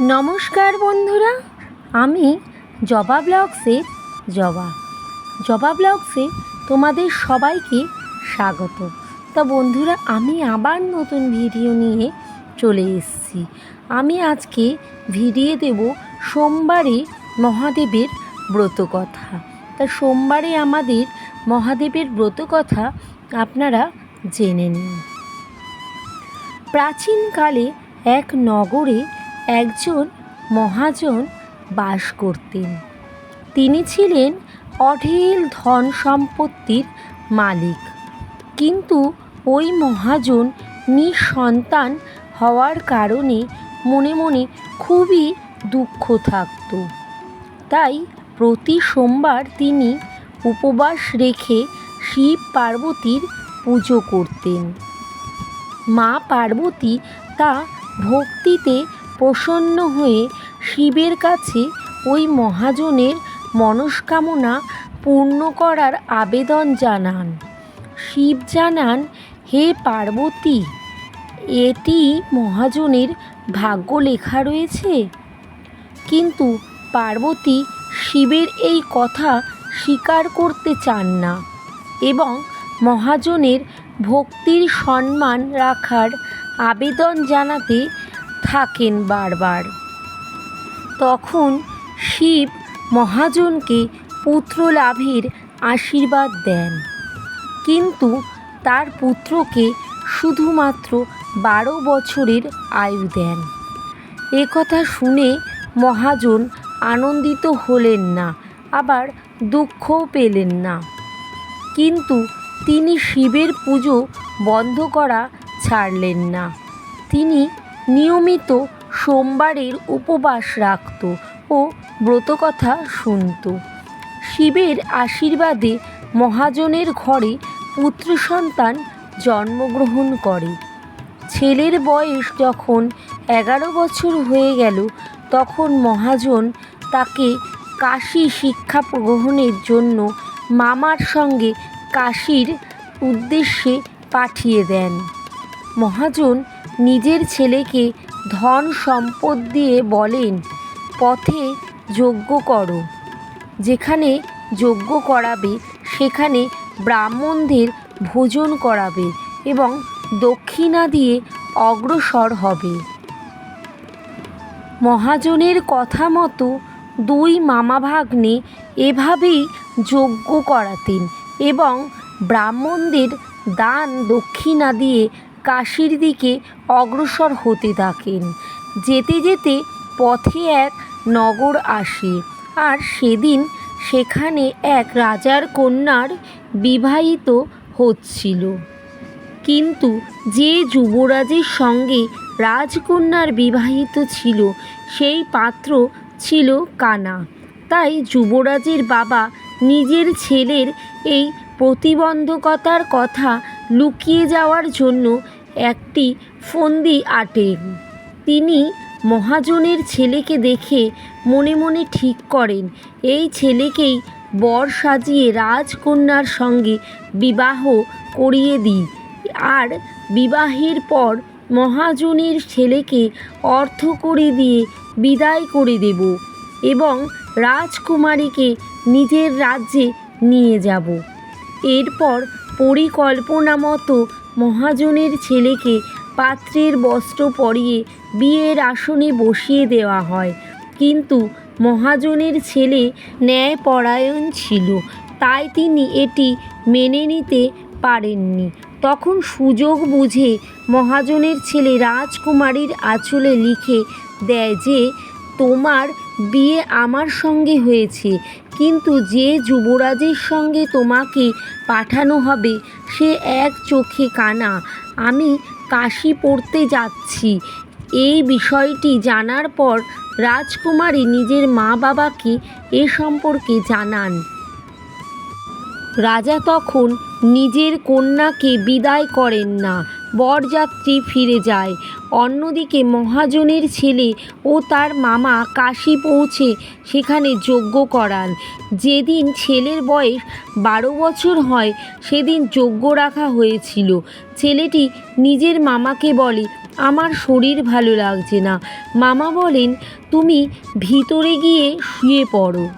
নমস্কার বন্ধুরা, আমি জবা ব্লগসে জবা। জবা ব্লগসে তোমাদের সবাইকে স্বাগত। তা বন্ধুরা, আমি আবার নতুন ভিডিও নিয়ে চলে এসেছি। আমি আজকে ভিডিও দেব সোমবারে মহাদেবের ব্রতকথা। তা সোমবারে আমাদের মহাদেবের ব্রতকথা আপনারা জেনে নিন। প্রাচীনকালে এক নগরে একজন মহাজন বাস করতেন। তিনি ছিলেন অঢেল ধন সম্পত্তির মালিক। কিন্তু ওই মহাজন নিঃসন্তান হওয়ার কারণে মনে মনে খুবই দুঃখ থাকত। তাই প্রতি সোমবার তিনি উপবাস রেখে শিব পার্বতীর পুজো করতেন। মা পার্বতী তা ভক্তিতে প্রসন্ন হয়ে শিবের কাছে ওই মহাজনের মনস্কামনা পূর্ণ করার আবেদন জানান। শিব জানান, হে পার্বতী, এটি মহাজনের ভাগ্য লেখা রয়েছে। কিন্তু পার্বতী শিবের এই কথা স্বীকার করতে চান না এবং মহাজনের ভক্তির সম্মান রাখার আবেদন জানাতে থাকেন বারবার। তখন শিব মহাজনকে পুত্র লাভের আশীর্বাদ দেন। কিন্তু তার পুত্রকে শুধুমাত্র বারো বছরের আয়ু দেন। এ কথা শুনে মহাজন আনন্দিত হলেন না, আবার দুঃখও পেলেন না। কিন্তু তিনি শিবের পুজো বন্ধ করা ছাড়লেন না। তিনি নিয়মিত সোমবারের উপবাস রাখত ও ব্রতকথা শুনত। শিবের আশীর্বাদে মহাজনের ঘরে পুত্র সন্তান জন্মগ্রহণ করে। ছেলের বয়স যখন এগারো বছর হয়ে গেল, তখন মহাজন তাকে কাশী শিক্ষা গ্রহণের জন্য মামার সঙ্গে কাশীর উদ্দেশ্যে পাঠিয়ে দেন। মহাজন নিজের ছেলেকে ধন সম্পদ দিয়ে বলেন, পথে যজ্ঞ করো। যেখানে যজ্ঞ করাবে, সেখানে ব্রাহ্মণদের ভোজন করাবে এবং দক্ষিণা দিয়ে অগ্রসর হবে মহাজনের কথা মতো দুই মামা ভাগ্নে এভাবেই যজ্ঞ করাতেন এবং ব্রাহ্মণদের দান দক্ষিণা দিয়ে কাশীর দিকে অগ্রসর হতে থাকেন। যেতে যেতে পথে এক নগর আসে আর সেদিন সেখানে এক রাজার কন্যার বিবাহিত হচ্ছিল। কিন্তু যে যুবরাজের সঙ্গে রাজকন্যার বিবাহিত ছিল, সেই পাত্র ছিল কানা। তাই যুবরাজের বাবা নিজের ছেলের এই প্রতিবন্ধকতার কথা লুকিয়ে যাওয়ার জন্য একটি ফন্দি আটেন তিনি মহাজনের ছেলেকে দেখে মনে মনে ঠিক করেন, এই ছেলেকেই বর সাজিয়ে রাজকন্যার সঙ্গে বিবাহ করিয়ে দিই। আর বিবাহের পর মহাজনের ছেলেকে অর্থ করে দিয়ে বিদায় করে দেব এবং রাজকুমারীকে নিজের রাজ্যে নিয়ে যাব। এরপর পরিকল্পনা মতো মহাজনের ছেলেকে পাত্রের বস্ত্র পরিয়ে বিয়ের আসনে বসিয়ে দেওয়া হয়। কিন্তু মহাজনের ছেলে ন্যায়পরায়ণ ছিল, তাই তিনি এটি মেনে নিতে পারেননি। তখন সুযোগ বুঝে মহাজনের ছেলে রাজকুমারীর আঁচলে লিখে দেয় যে তোমার বিয়ে আমার সঙ্গে হয়েছে। কিন্তু যে যুবরাজের সঙ্গে তোমাকে পাঠানো হবে, সে এক চোখে কানা। আমি কাশি পড়তে যাচ্ছি। এই বিষয়টি জানার পর রাজকুমারী নিজের মা বাবাকে এ সম্পর্কে জানান। রাজা তখন নিজের কন্যাকে বিদায় করেন না। বরযাত্রী ফিরে যায়। অন্যদিকে মহাজনের ছেলে ও তার মামা কাশি পৌঁছে সেখানে যজ্ঞ করান। যেদিন ছেলের বয়স বারো বছর হয়, সেদিন যজ্ঞ রাখা হয়েছিল। ছেলেটি নিজের মামাকে বলে, আমার শরীর ভালো লাগছে না। মামা বলেন, তুমি ভিতরে গিয়ে শুয়ে পড়ো।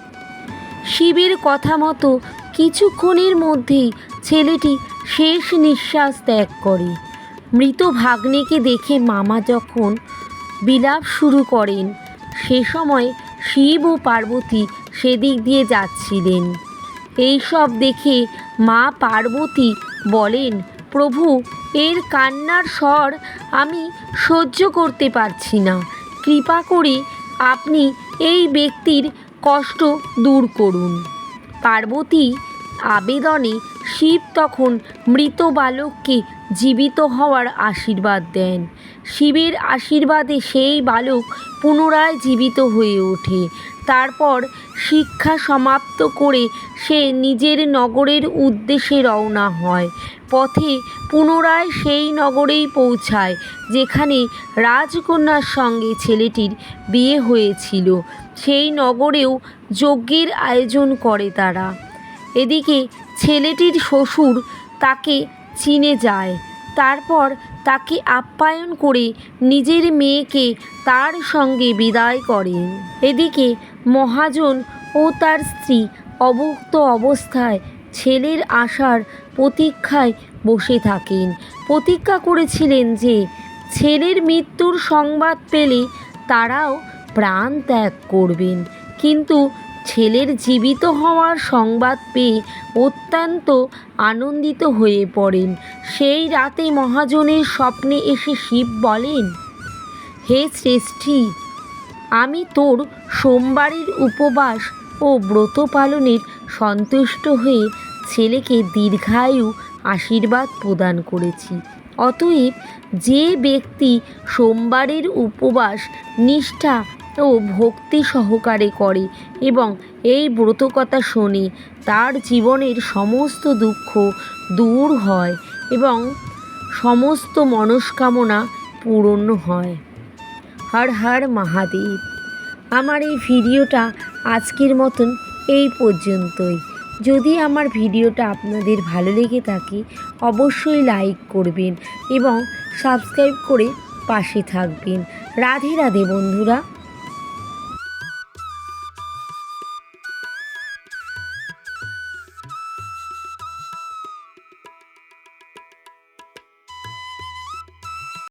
শিবের কথা মতো কিছুক্ষণের মধ্যেই ছেলেটি শেষ নিঃশ্বাস ত্যাগ করে। মৃত ভাগ্নেকে দেখে মামা যখন বিলাপ শুরু করেন, সে সময় শিব ও পার্বতী সেদিক দিয়ে যাচ্ছিলেন। এইসব দেখে মা পার্বতী বলেন, প্রভু, এর কান্নার স্বর আমি সহ্য করতে পারছি না। কৃপা করে আপনি এই ব্যক্তির কষ্ট দূর করুন। পার্বতী আবেদনে শিব তখন মৃত বালককে জীবিত হওয়ার আশীর্বাদ দেন। শিবের আশীর্বাদে সেই বালক পুনরায় জীবিত হয়ে ওঠে। তারপর শিক্ষা সমাপ্ত করে সে নিজের নগরের উদ্দেশ্যে রওনা হয়। পথে পুনরায় সেই নগরেই পৌঁছায়, যেখানে রাজকন্যার সঙ্গে ছেলেটির বিয়ে হয়েছিল। সেই নগরেও যজ্ঞের আয়োজন করে তারা। এদিকে ছেলেটির শ্বশুর তাকে চিনে যায়। তারপর তাকে আপ্যায়ন করে নিজের মেয়েকে তার সঙ্গে বিদায় করেন। এদিকে মহাজন ও তার স্ত্রী অভুক্ত অবস্থায় ছেলের আসার প্রতীক্ষায় বসে থাকেন। প্রতিজ্ঞা করেছিলেন যে ছেলের মৃত্যুর সংবাদ পেলে তারাও প্রাণ ত্যাগ করবেন। কিন্তু ছেলের জীবিত হওয়ার সংবাদ পেয়ে অত্যন্ত আনন্দিত হয়ে পড়েন। সেই রাতে মহাজনের স্বপ্নে এসে শিব বলেন, হে শ্রেষ্ঠী আমি তোর সোমবারের উপবাস ও ব্রত পালনের সন্তুষ্ট হয়ে ছেলেকে দীর্ঘায়ু আশীর্বাদ প্রদান করেছি। অতএব যে ব্যক্তি সোমবারের উপবাস, নিষ্ঠা ও ভক্তি সহকারে করে এবং এই ব্রতকথা শোনে তার জীবনের সমস্ত দুঃখ দূর হয় এবং সমস্ত মনস্কামনা পূরণ হয়। হর হর মহাদেব। আমার এই ভিডিওটা আজকের মতন এই পর্যন্তই। যদি আমার ভিডিওটা আপনাদের ভালো লেগে থাকে, অবশ্যই লাইক করবেন এবং সাবস্ক্রাইব করে পাশে থাকবেন। রাধে রাধে বন্ধুরা।